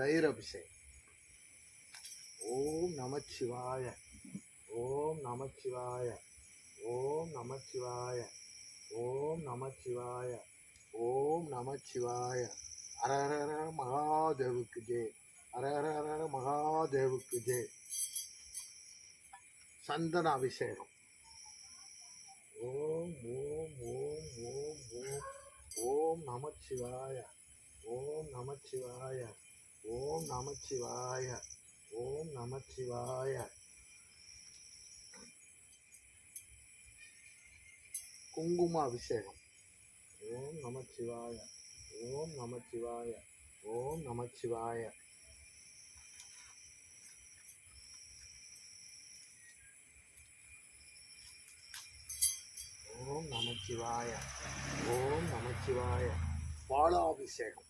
தயிர் ஓம் நமச்சிவாய ஓம் நமச்சிவாய ஓம் நமச்சிவாய ஓம் நமச்சிவாய ஓம் நமச்சிவாய. அரஹர மகாதேவுக்கு ஜெய். அரஹர மகாதேவுக்கு ஜெய். சந்தன அபிஷேகம் ஓம் ஓம் ஓம் ஓம் ஓம். ஓம் நமச்சிவாய ஓம் நமச்சிவாய. ஓம் நமச்சிவாய ஓம் நமச்சிவாய. குங்கும அபிஷேகம் ஓம் நமச்சிவாய ஓம் நமச்சிவாய ஓம் நமச்சிவாய. ஓம் நமச்சிவாய ஓம் நமச்சிவாய. பாலாபிஷேகம்.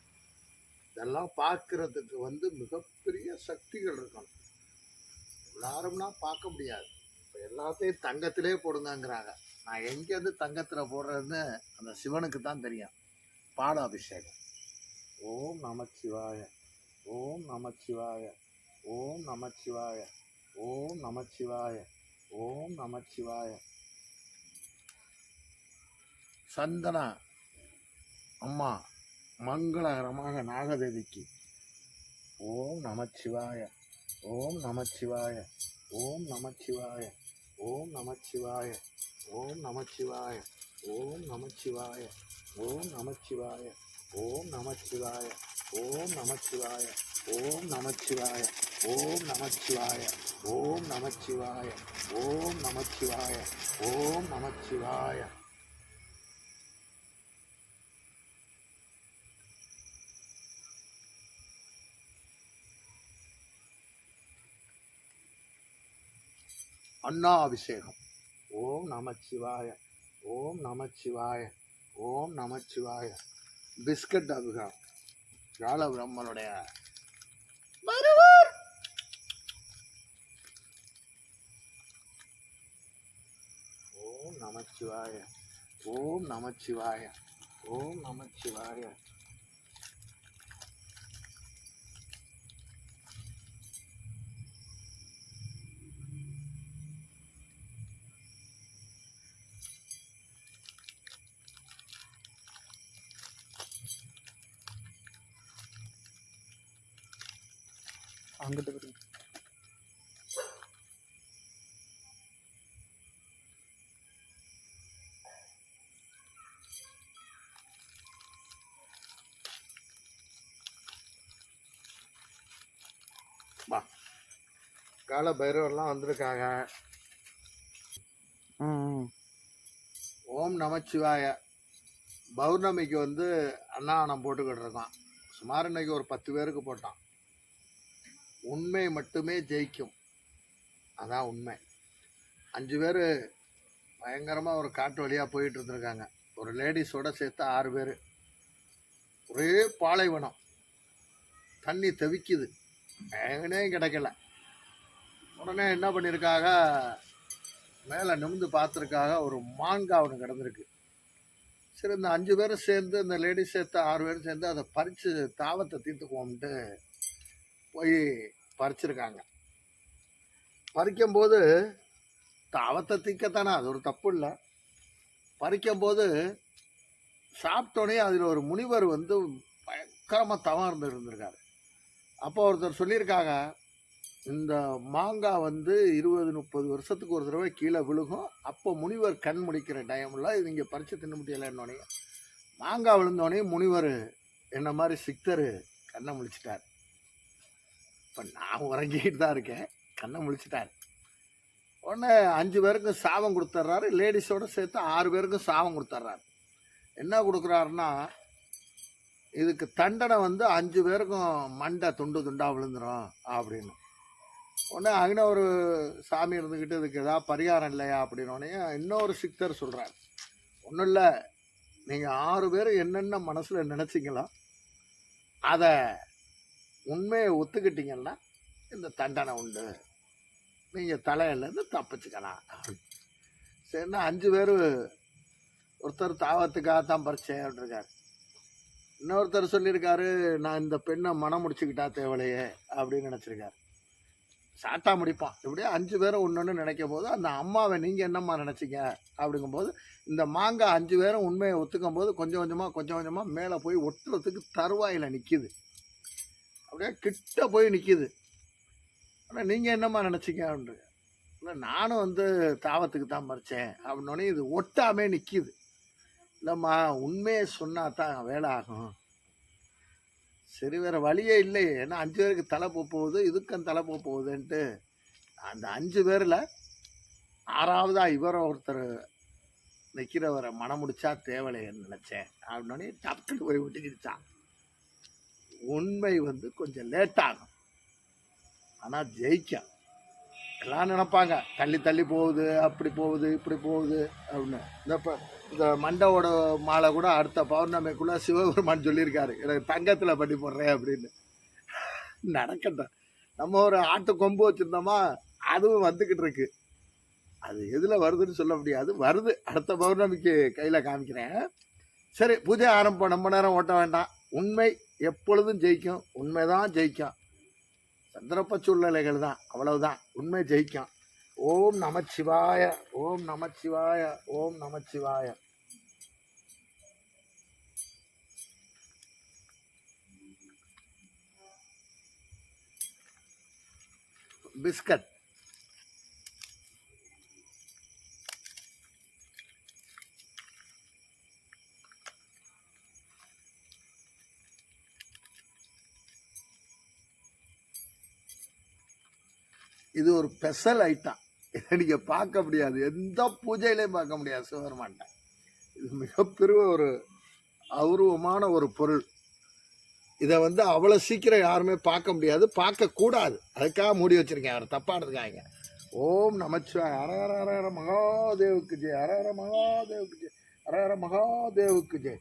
இதெல்லாம் பார்க்கறதுக்கு வந்து மிகப்பெரிய சக்திகள் இருக்கணும். எல்லாரும்னா பார்க்க முடியாது. இப்போ எல்லாத்தையும் தங்கத்திலே போடுங்கங்கிறாங்க. நான் எங்கேருந்து தங்கத்தில் போடுறதுன்னு அந்த சிவனுக்கு தான் தெரியும். பாலாபிஷேகம். ஓம் நமச்சிவாய ஓம் நமச்சிவாய ஓம் நமச்சிவாய ஓம் நமச்சிவாய ஓம் நமச்சிவாய. சந்தனா அம்மா மங்களகரமாக நாகதேவிக்கு ஓம் நமச்சிவாய ஓம் நமச்சிவாய ஓம் நமச்சிவாய ஓம் நமச்சிவாய ஓம் நமச்சிவாய ஓம் நமச்சிவாய ஓம் நமச்சிவாய ஓம் நமச்சிவாய ஓம் நமச்சிவாய ஓம் நமச்சிவாய ஓம் நமச்சிவாய ஓம் நமச்சிவாய ஓம் நமச்சிவாய ஓம் நமச்சிவாய அண்ணாபிஷேகம். ஓம் நமச்சிவாய ஓம் நமச்சிவாய ஓம் நமச்சிவாய. பிஸ்கட் அபிஷேகம். கால பிரம்மனுடைய வருவார் ஓம் நமச்சிவாய ஓம் நமச்சிவாய ஓம் நமச்சிவாய. அங்கிட்டு இருக்கு. கால பைரவர்லாம் வந்திருக்காங்க. ஓம் நமச்சிவாய. பௌர்ணமிக்கு வந்து அன்னதானம் போட்டுக்கிட்டு இருக்கோம் சுமார் இன்னைக்கு ஒரு பத்து பேருக்கு போட்டோம் உண்மை மட்டுமே ஜெயிக்கும். அதான் உண்மை. அஞ்சு பேர் பயங்கரமாக ஒரு காட்டு வழியாக போயிட்டு இருந்திருக்காங்க. ஒரு லேடிஸோட சேர்த்து ஆறு பேர். ஒரே பாலைவனம். தண்ணி தெவிக்குது. எங்கனே கிடைக்கல. உடனே என்ன பண்ணியிருக்காக மேலே நிமிந்து பார்த்துருக்காக ஒரு மாங்காய் ஒன்று கிடந்திருக்கு. சரி இந்த அஞ்சு பேரும் சேர்ந்து இந்த லேடிஸ் சேர்த்து ஆறு பேரும் சேர்ந்து அதை பறித்து தாவத்தை தீர்த்துக்குவோம்ட்டு போய் பறிச்சிருக்காங்க. பறிக்கும்போது தாவத்தை தீக்கத்தானே அது ஒரு தப்பு இல்லை. பறிக்கும்போது சாப்பிட்டோன்னே அதில் ஒரு முனிவர் வந்து பயங்கரமாக தவம் இருந்து இருந்திருக்காரு. அப்போ ஒருத்தர் சொல்லியிருக்காங்க இந்த மாங்காய் வந்து இருபது முப்பது வருஷத்துக்கு ஒரு தடவை கீழே விழுகும் அப்போ முனிவர் கண் முடிக்கிற டைமில் இது இங்கே பறித்து தின்ன முடியலைன்னொடனே மாங்காய் விழுந்தோடனே முனிவர் என்ன மாதிரி சித்தர் கண்ணை முடிச்சிட்டார் இப்போ நான் உறங்கிக்கிட்டு தான் இருக்கேன். கண்ணை முழிச்சிட்டார். உடனே அஞ்சு பேருக்கும் சாபம் கொடுத்துட்றாரு லேடிஸோடு சேர்த்து ஆறு பேருக்கும் சாபம் கொடுத்துட்றாரு என்ன கொடுக்குறாருன்னா இதுக்கு தண்டனை வந்து அஞ்சு பேருக்கும் மண்டை துண்டு துண்டாக விழுந்துடும் அப்படின்னு. உடனே அங்கே ஒரு சாமி இருந்துக்கிட்டு இதுக்கு ஏதாவது பரிகாரம் இல்லையா அப்படின்னோடனே இன்னொரு சித்தர் சொல்கிறார் ஒன்றும் இல்லை. நீங்கள் ஆறு பேர் என்னென்ன மனசில் நினச்சிங்களோ அதை உண்மையை ஒத்துக்கிட்டீங்கன்னா இந்த தண்டனை உண்டு. நீங்கள் தலையிலேருந்து தப்பிச்சுக்கலாம். சரின்னா அஞ்சு பேர் ஒருத்தர் தாவத்துக்காக தான் பறிச்சேன் இருக்கார் இன்னொருத்தர் சொல்லியிருக்காரு நான் இந்த பெண்ணை மனம் முடிச்சுக்கிட்டா தேவலையே அப்படின்னு நினச்சிருக்காரு. சாட்டா முடிப்பான். இப்படியே அஞ்சு பேரும் ஒன்று நினைக்கும் போது அந்த அம்மாவை நீங்கள் என்னம்மா நினச்சிங்க? அப்படிங்கும்போது இந்த மாங்காய் அஞ்சு பேரும் உண்மையை ஒத்துக்கும் போது கொஞ்சம் கொஞ்சமாக கொஞ்சம் கொஞ்சமாக மேலே போய் ஒட்டுறதுக்கு தருவாயில் நிற்கிது அப்படியே கிட்ட போய் நிற்கிது ஆனால் நீங்கள் என்னம்மா நினச்சிங்க அப்படின்னு. இல்லை நானும் வந்து தாவத்துக்கு தான் மறித்தேன் அப்படின்னோடனே இது ஒட்டாமே நிற்கிது இல்லைம்மா உண்மையை சொன்னால் தான் வேலை ஆகும். சரி வேறு வழியே இல்லை. ஏன்னா அஞ்சு பேருக்கு தலை போக போகுது இதுக்கும் தலை போக போகுதுன்ட்டு. அந்த அஞ்சு பேரில் ஆறாவதா இவரை ஒருத்தர் நிற்கிறவரை மனம் முடிச்சா தேவலைன்னு நினச்சேன். அப்படின்னோடனே டப்புன்னு போய் விட்டுக்கிடுச்சான் உண்மை வந்து கொஞ்சம் லேட்டாகும் ஆனால் ஜெயிக்கும். எல்லாம் நினைப்பாங்க தள்ளி தள்ளி போகுது அப்படி போகுது இப்படி போகுது அப்படின்னு. இந்த இப்போ இந்த மண்டவோட மாலை கூட அடுத்த பௌர்ணமிக்குள்ளே சிவபெருமான் சொல்லியிருக்காரு. எனக்கு தங்கத்தில் பண்ணி போடுறேன் அப்படின்னு. நடக்கட்டும். நம்ம ஒரு ஆட்டு கொம்பு வச்சுருந்தோமா அதுவும் வந்துக்கிட்டு இருக்கு. அது எதில் வருதுன்னு சொல்ல முடியாது. வருது. அடுத்த பௌர்ணமிக்கு கையில் காமிக்கிறேன். சரி பூஜை ஆரம்பம் ரொம்ப நேரம் ஓட்ட வேண்டாம். உண்மை எப்பொழுதும் ஜெயிக்கும். உண்மைதான் ஜெயிக்கும். சந்தர்ப்ப சூழ்நிலைகள் தான். அவ்வளவுதான். உண்மை ஜெயிக்கும். ஓம் நமச்சிவாய ஓம் நமச்சிவாய ஓம் நமச்சிவாய பிஸ்கட். இது ஒரு ஸ்பெஷல் ஐட்டம் இதை நீங்கள் பார்க்க முடியாது. எந்த பூஜையிலையும் பார்க்க முடியாது சிவபெருமான்ட்ட இது மிகப்பெரிய ஒரு அபூர்வமான ஒரு பொருள். இதை வந்து அவ்வளோ சீக்கிரம் யாருமே பார்க்க முடியாது பார்க்கக்கூடாது அதுக்காக மூடி வச்சுருக்கேன். அவர் தப்பாக எடுத்துக்காங்க ஓம் நமச்சிவாய். ஹர ஹர ஹர மகாதேவுக்கு ஜெய். ஹர அர மகாதேவுக்கு ஜெய். ஹர ஹர மகாதேவுக்கு ஜெய்.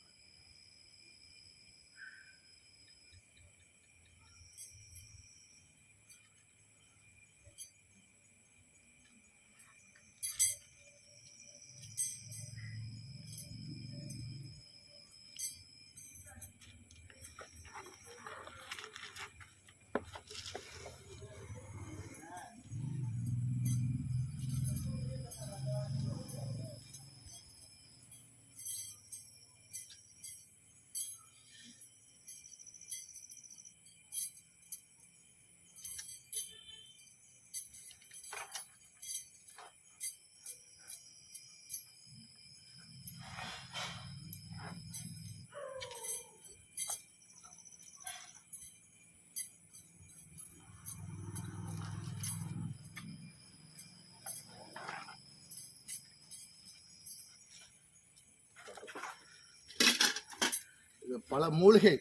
பல மூலிகை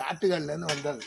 காட்டுகள்லேருந்து வந்தது.